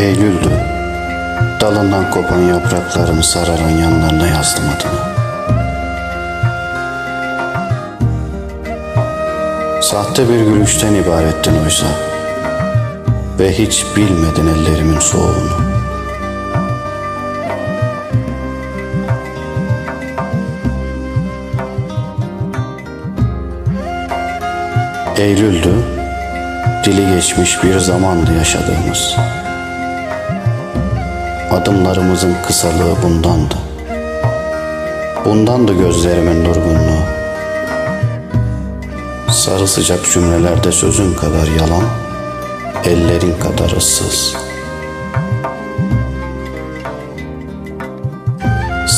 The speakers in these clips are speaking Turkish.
Eylül'dü. Dalından kopan yapraklarını sararan yanlarına yazdım adını. Sahte bir gülüşten ibarettin oysa. Ve hiç bilmedin ellerimin soğuğunu. Eylül'dü, dili geçmiş bir zamandı yaşadığımız. Adımlarımızın kısalığı bundandı. Bundandı gözlerimin durgunluğu. Sarı sıcak cümlelerde sözün kadar yalan, ellerin kadar ıssız.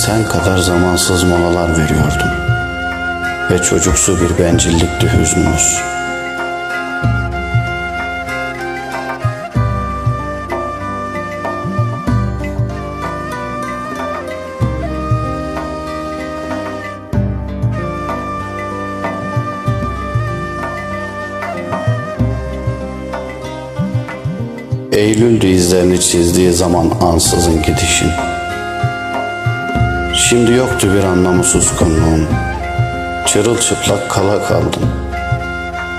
Sen kadar zamansız molalar veriyordun ve çocuksu bir bencillikti hüznümüz. Eylül'dü izlerini çizdiği zaman ansızın gidişin. Şimdi yoktu bir anlamı suskunluğun. Çırılçıplak kala kaldım.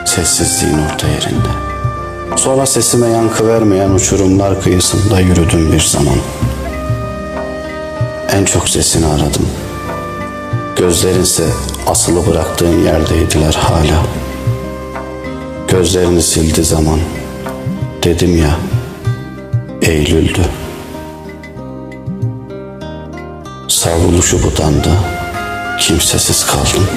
Sessizliğin orta yerinde. Sonra sesime yankı vermeyen uçurumlar kıyısında yürüdüm bir zaman. En çok sesini aradım. Gözlerinse asılı bıraktığın yerdeydiler hala. Gözlerini sildi zaman. Dedim ya, Eylül'dü. Savruluşu budanda kimsesiz kaldım.